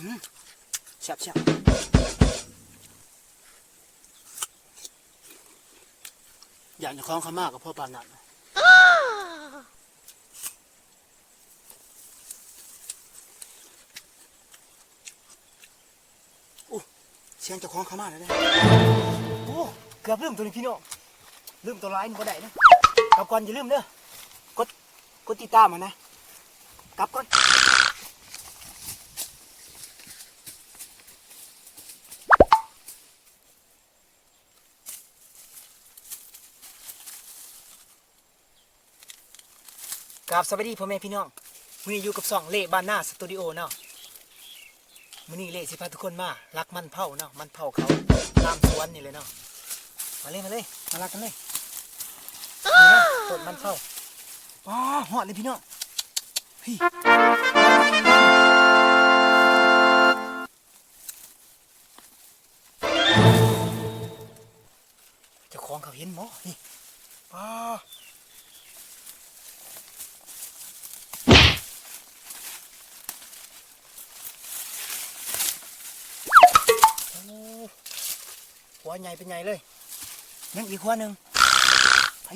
อืมแซ่บแซ่บอยากจะคล้องเขามากกับพ่อปานนันอู้เสียงเจะคล้าของเขามากเลยนะโอ้เกือบลืมตัวนี้พี่น้องลืมตัวร้ายมันก็ได้นะกลับก่อนอย่าลืมเด้อกดกดติดตามมันนะกลับก่อน กับสวัสดีพ่อแม่พี่น้องมื้อนี้อยู่กับสองเล่บ้านหน้าสตูดิโอเนาะมื้อนี้เล่สิพาทุกคนมารักมันเผาเนาะมันเผาเขาตามสวนนี่เลยเนาะมาเลยมาเลยมารักกันเลยนี่นะต้นมันเผาอ๋อหอดเลยพี่น้องเฮ้ยเจ้าของเขาเห็นหมอนี่อ๋อ โอ้ หัวใหญ่เป็นใหญ่เลยยังอีกหัวหนึ่งไป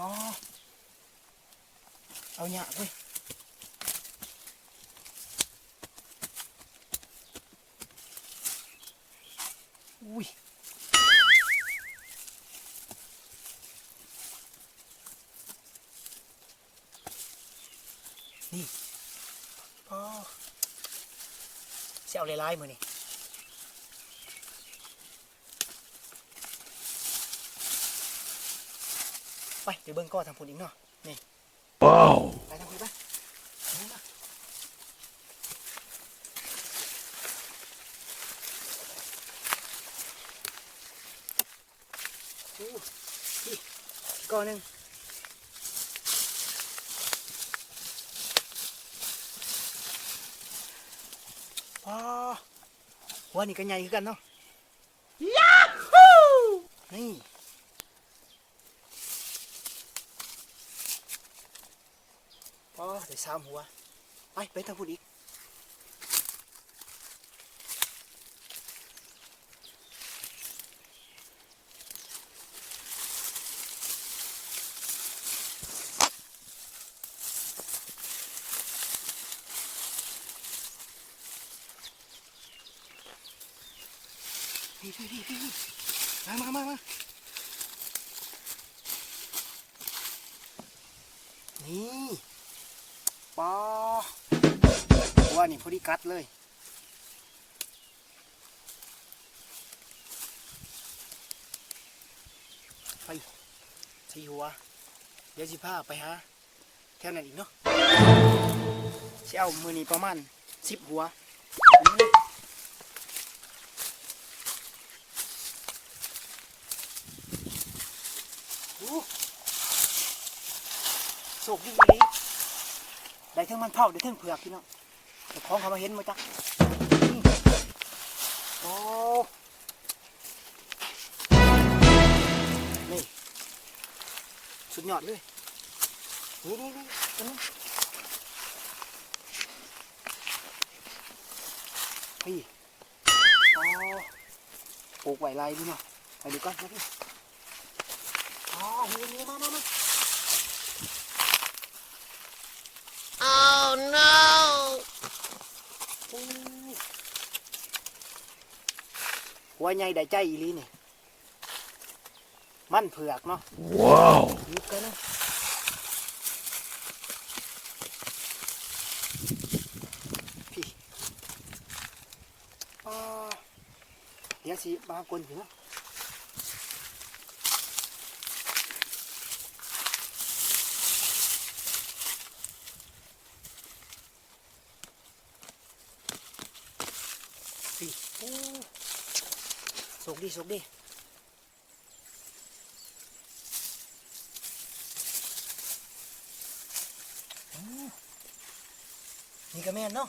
อ๋อเอาหยาเว้ยอุ้ย นี่พ่อเสียเอาลายๆมือนี่ไปเดี๋ยวเบิ้งก้อทางผุนอีกเนาะนี่ว้าวไปทางผุนไปนี่มาอู้นี่ก้อนหนึ่ง ว้าหัวนี่ก็ใหญ่คือกันเนาะยาฮูนี่พอได้สามหัว ไป ไปทางพูดอีก พี่พี่พี่พี่มามามามานี่ปอว่านี่พอดีกัดเลยไปสีหัว เดี๋ยวสิพาไปหาแถวนั้นอีกเนาะสิเอามือนี้ประมาณสิบหัว เอามาเลยโอ้โศกดีดีได้ทั้งมันเผาได้ทั้งเผือกพี่น้องแต่ของเขามาเห็นมาจ้ะโอ้นี่สุดยอดเลยนี่นี่นี่ตรงนี้พี่อ๋อปลูกไหวไรพี่น้องไปดูกันมาพี่ อ๋อนี่นี่มามามา Oh no! อุ้ยหัวใหญ่ได้ใจอีหลีนี่มันเผือ xuống đi xuống đi. À. Nhìn cái men nó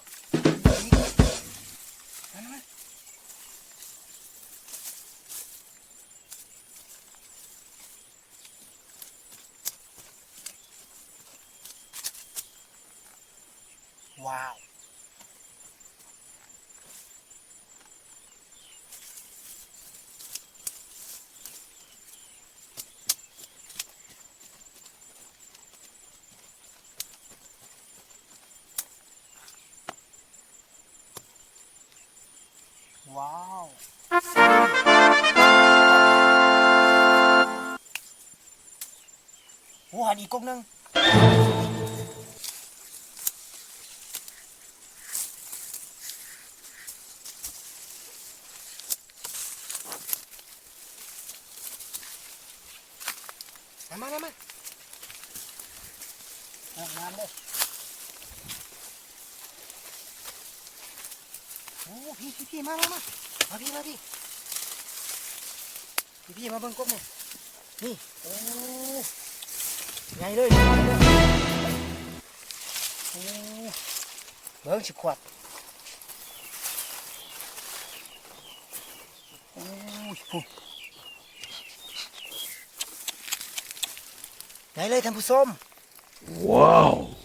Wow. ม่นเนาะนี่ก็ม โอ้พี่พี่พี่มามามามาพี่มาพี่พี่พี่มาเบิ่งกบนี่นี่โอ้ใหญ่เลยโอ้เบิ่งสิบขวดโอ้ยผู้ใหญ่เลยท่านผู้ชม Wow. ใหญ่ไรก็เอาหยาไงเฮ้าว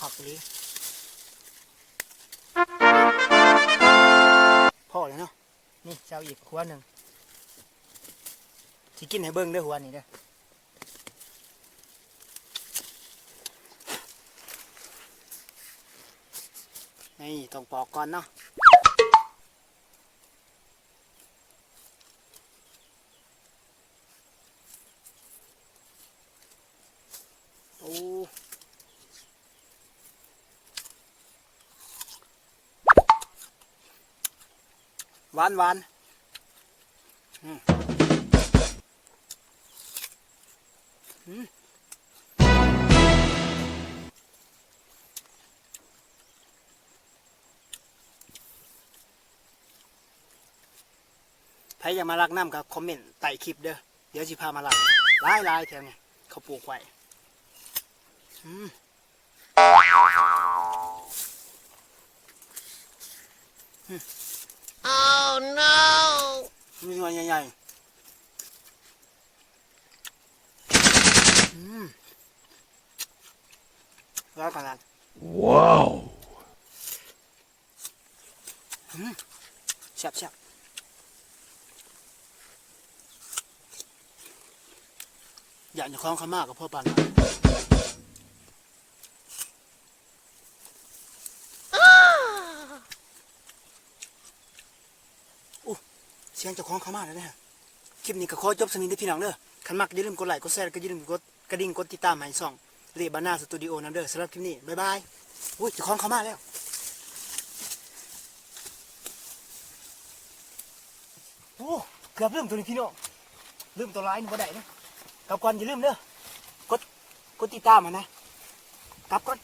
ผักหรือพ่อเลยพ่อเลยเนาะนี่เจ้าอีกหัวหนึ่งที่กินให้เบิ้งด้วยหัวนี่เด้อนี่ต้องปอกก่อนเนาะ โอ้ หวานหวานใครอยากมาลักน้ำกับคอมเมนต์ใต้คลิปเด้อ เดี๋ยวสิพามาลักลายลายแถวเนี่ยเขาปลูกไว้อืม Oh no! มีหน่วยใหญ่ๆอืมแล้วกันนั้น Wow. แซ่บแซ่บอยากจะคล้องเขามากกับพ่อปันอู้ เสียงเจะคล้าของเขามากเลยนะคลิปนี้ก็ขอจบสนิทเด้พี่น้องเด้อคันมักอย่าลืมกดไลค์กดแชร์ก็อย่าลืมกดกระดิ่งกดติดตามให้ช่องเรบานาสตูดิโอนะเด้อสำหรับคลิปนี้บ๊ายบายอุ้ยเจะคล้าของเขามากแล้วโอ้เกือบลืมตัวนี้พี่น้องลืมตัวร้ายนี่บ่ได้นะกลับก่อนอย่าลืมเด้อกดกดติดตามมานะกลับก่อน